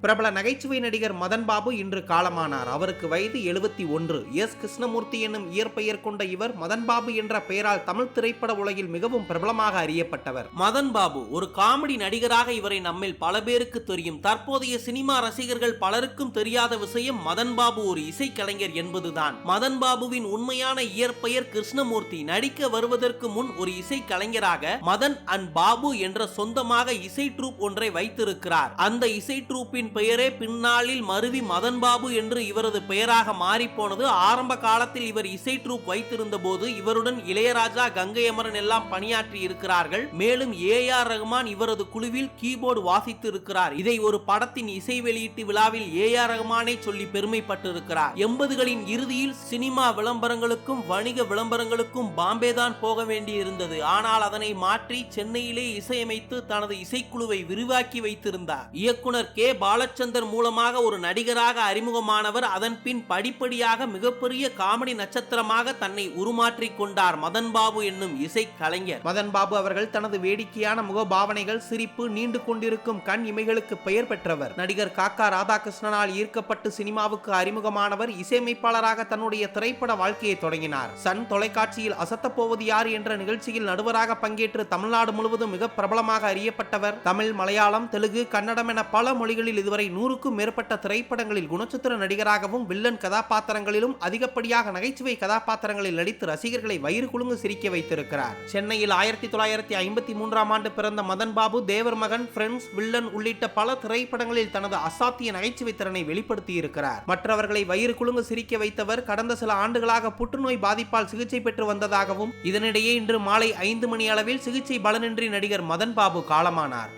பிரபல நகைச்சுவை நடிகர் மதன் பாபு இன்று காலமானார். அவருக்கு வயது எழுபத்தி ஒன்று. எஸ். கிருஷ்ணமூர்த்தி என்னும் இயற்பெயர் கொண்ட இவர் மதன் பாபு என்ற பெயரால் தமிழ் திரைப்பட உலகில் மிகவும் பிரபலமாக அறியப்பட்டவர். மதன் பாபு ஒரு காமெடி நடிகராக இவரை நம்மில் பல பேருக்கு தெரியும். தற்போதைய சினிமா ரசிகர்கள் பலருக்கும் தெரியாத விஷயம் மதன் பாபு ஒரு இசைக்கலைஞர் என்பதுதான். மதன் பாபுவின் உண்மையான இயற்பெயர் கிருஷ்ணமூர்த்தி நடிக்க வருவதற்கு முன் ஒரு இசைக்கலைஞராக மதன் அண்ட் பாபு என்ற சொந்தமாக இசை ட்ரூப் ஒன்றை வைத்திருக்கிறார். அந்த இசை ட்ரூப்பின் பெயரே பின்னாளில் மருவி மதன் பாபு என்று இவரது பெயராக மாறிப்போனது. ஆரம்ப காலத்தில் இவர் இசை ட்ரூப் வைத்திருந்த போது இவருடன் இளையராஜா கங்கையமரன் எல்லாம் பணியாற்றி இருக்கிறார்கள். மேலும் ஏ ஆர் ரகுமான் இவரது குழுவில் கீபோர்டு வாசித்து இருக்கிறார் இதை ஒரு படத்தின் இசை வெளியீட்டு விழாவில் ஏ ஆர் ரஹ்மானை சொல்லி பெருமைப்பட்டிருக்கிறார். எண்பதுகளின் இறுதியில் சினிமா விளம்பரங்களுக்கும் வணிக விளம்பரங்களுக்கும் பாம்பே தான் போக வேண்டியிருந்தது. ஆனால் அதனை மாற்றி சென்னையிலே இசையமைத்து தனது இசைக்குழுவை விரிவாக்கி வைத்திருந்தார். இயக்குனர் கே. பால பாலச்சந்தர் மூலமாக ஒரு நடிகராக அறிமுகமானவர் அதன் பின் படிப்படியாக மிகப்பெரிய காமெடி நட்சத்திரமாக தன்னை உருமாற்றிக் கொண்டார் மதன் பாபு என்னும் இசை கலைஞர் மதன் பாபு அவர்கள் தனது வேடிக்கையான முகபாவனைகள் சிரிப்பு நீண்டு கொண்டிருக்கும் கண் இமைகளுக்கு பெயர் பெற்றவர். நடிகர் காக்கா ராதாகிருஷ்ணனால் ஈர்க்கப்பட்டு சினிமாவுக்கு அறிமுகமானவர் இசையமைப்பாளராக தன்னுடைய திரைப்பட வாழ்க்கையை தொடங்கினார். சன் தொலைக்காட்சியில் அசத்தப்போவது யார் என்ற நிகழ்ச்சியில் நடுவராக பங்கேற்று தமிழ்நாடு முழுவதும் மிக பிரபலமாக அறியப்பட்டவர். தமிழ் மலையாளம் தெலுங்கு கன்னடம் என பல மொழிகளில் இது இதுவரை நூறுக்கும் மேற்பட்ட திரைப்படங்களில் குணச்சித்திர நடிகராகவும் வில்லன் கதாபாத்திரங்களிலும் அதிகப்படியாக நகைச்சுவை கதாபாத்திரங்களில் நடித்து ரசிகர்களை வயிறு குலுங்கு சிரிக்க வைத்திருக்கிறார். சென்னையில் ஆயிரத்தி தொள்ளாயிரத்தி ஐம்பத்தி மூன்றாம் ஆண்டு பிறந்த மதன் பாபு தேவர் மகன் ஃப்ரெண்ட்ஸ் வில்லன் உள்ளிட்ட பல திரைப்படங்களில் தனது அசாத்திய நகைச்சுவை திறனை வெளிப்படுத்தி இருக்கிறார். மற்றவர்களை வயிறு குலுங்கு சிரிக்க வைத்தவர் கடந்த சில ஆண்டுகளாக புற்றுநோய் பாதிப்பால் சிகிச்சை பெற்று வந்ததாகவும் இதனிடையே இன்று மாலை ஐந்து மணி அளவில் சிகிச்சை பலனின்றி நடிகர் மதன் பாபு காலமானார்.